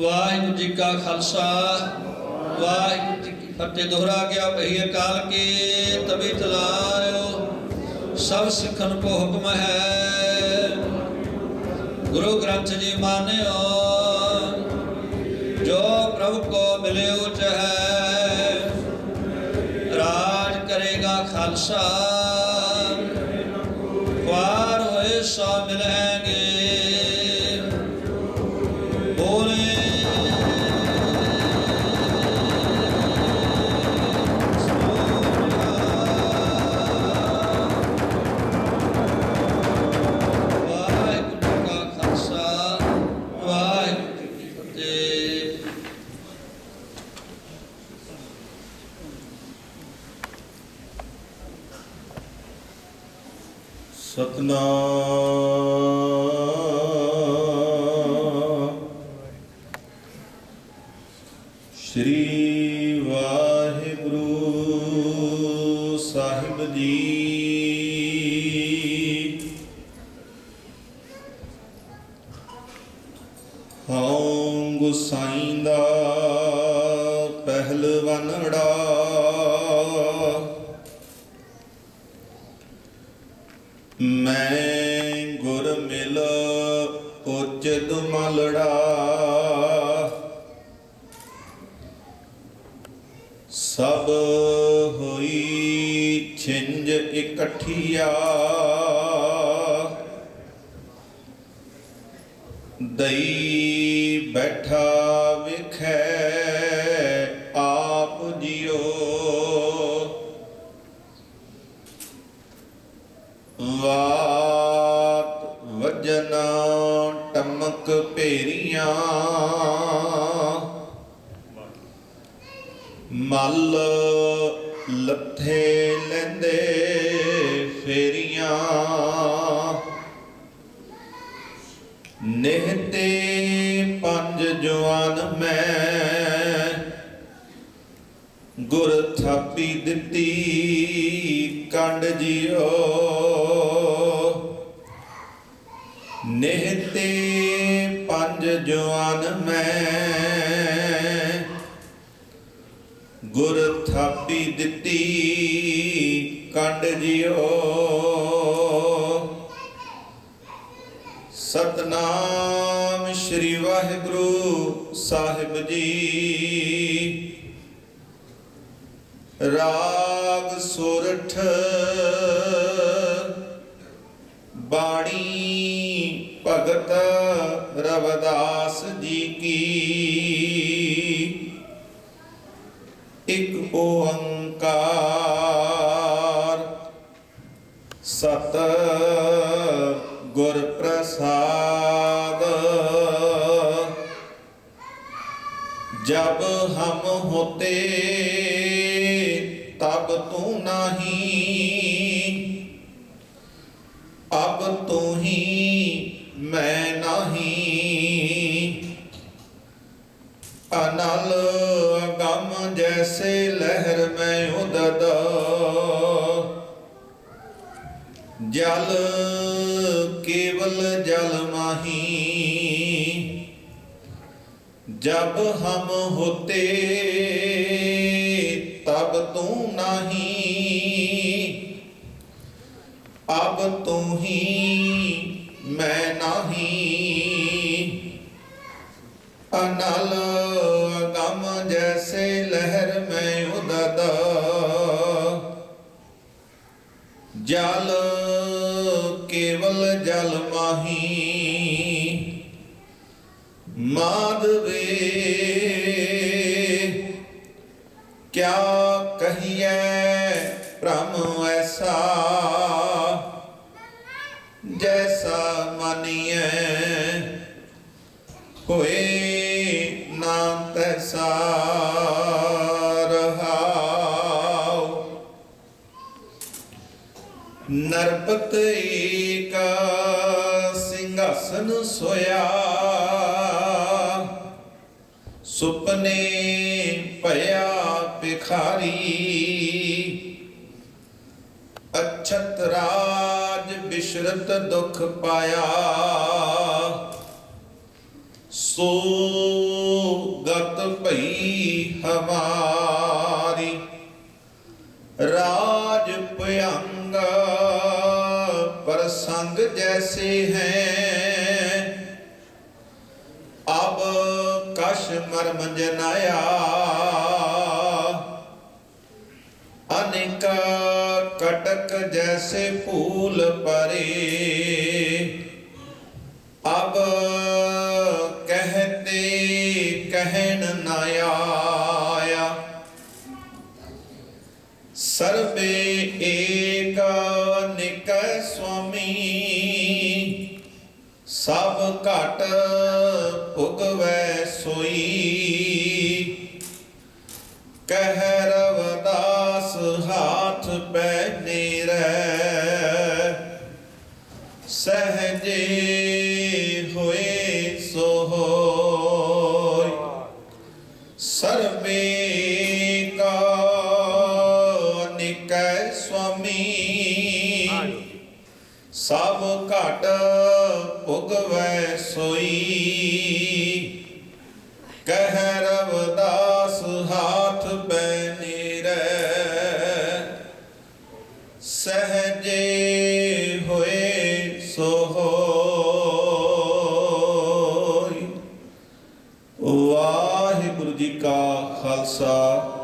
ਵਾਹਿਗੁਰੂ ਜੀ ਕਾ ਖਾਲਸਾ, ਵਾਹਿਗੁਰੂ ਜੀ ਕੀ ਫਤਿਹ। ਦੁਹਰਾ ਗਿਆ ਭਈ ਅਕਾਲ ਕੀ ਤਬੀ ਚਲਾਇਓ ਸਭ ਸਿੱਖਨ ਕੋ ਹੁਕਮ ਹੈ ਗੁਰੂ ਗ੍ਰੰਥ ਜੀ ਮਾਨਿਓ, ਜੋ ਪ੍ਰਭੂ ਕੋ ਮਿਲਿਓ ਚਹੈ ਰਾਜ ਕਰੇਗਾ ਖਾਲਸਾ। ਵਾਰ ਹੋਏ ਸੋ ਮਿਲਣਗੇ। ਸਤਨਾਮ। ਸ੍ਰੀ ਵਾਹਿਗੁਰੂ ਸਾਹਿਬ ਜੀ। ਹਉ ਗੁਸਾਈਂ ਦਾ ਪਹਿਲਵਾਨੜਾ ਮੈਂ ਗੁਰ ਮਿਲ ਉੱਚ ਦੁਮਲੜਾ ਸਭ ਹੋਈ ਛਿੰਝ ਇਕੱਠੀਆ। ਦਈ ਬੈਠਾ ਟਮਕ ਮਲ ਲੱਥੇ ਲੈਂਦੇ ਫੇਰੀਆਂ। ਨਿਹਤੇ ਪੰਜ ਜਵਾਨ ਮੈਂ ਗੁਰ ਥਾਪੀ ਦਿੱਤੀ ਕੰਡ ਜਿਓ। ਨਿਹਤੇ ਪੰਜ ਜਵਾਨ ਮੈਂ। ਗੁਰ ਥਾਪੀ ਦਿੱਤੀ, ਕੰਡ ਜਿਓ ਸਤਨਾਮ ਸ੍ਰੀ ਵਾਹਿਗੁਰੂ ਸਾਹਿਬ ਜੀ। ਰਾਗ ਸੁਰਠ ਓੰਕਾਰ ਸਤ ਗੁਰ ਪ੍ਰਸਾਦ ਜਬ ਹਮ ਹੋਤੇ, ਤਬ ਤੂੰ ਨਹੀਂ। ਅਬ ਤੂੰ ਹੀ ਮੈਂ ਨਹੀਂ। ਅਨਲ ਅਗਮ ਜੈਸੇ ਲਹਿਰ ਮੈਂ ਉਦਦ। ਜਲ ਕੇਵਲ ਜਲ ਮਾਹੀ। ਜਬ ਹਮ ਹੋਤੇ, ਤਬ ਤੂੰ ਨਹੀਂ। ਅਬ ਤੂੰ ਹੀ ਜਲ ਕੇਵਲ ਜਲ ਮਾਹੀ। ਮਾਧਵੇ ਕਿਆ ਕਹੀਏ ਭ੍ਰਮ ਐਸਾ? ਜੈਸਾ ਮਾਨੀਏ ਨਰਪਤ ਏਕ ਸਿੰਘਾਸਨ ਸੋਇਆ। ਸੁਪਨੇ ਭਇਆ ਭਿਖਾਰੀ। ਅਛਤ ਰਾਜ ਬਿਸ਼ਰਤ ਦੁਖ ਪਾਇਆ। ਸੋ ਗਤ ਭਈ ਹਵਾ। कैसे हैं। अब कश मर्म जनाया। अनेक कटक जैसे फूल परे। अब कहते कहन नया सर्वे एक निक स्वामी। ਸਭ ਘਟ ਭੁਗਵੈ ਸੋਈ। ਕਹਿ ਰਵਦਾਸ ਹਾਥ ਪੈ ਨੀਰੈ। ਸਹਜੇ ਹੋਏ ਸੋ ਸਰਬੇ ਕਹਿ ਰਵਦਾਸ ਹਾਥ ਬੈਨੀਰੈ ਸਹਜੇ ਹੋਏ ਸੋ ਵਾਹਿਗੁਰੂ ਜੀ ਕਾ ਖਾਲਸਾ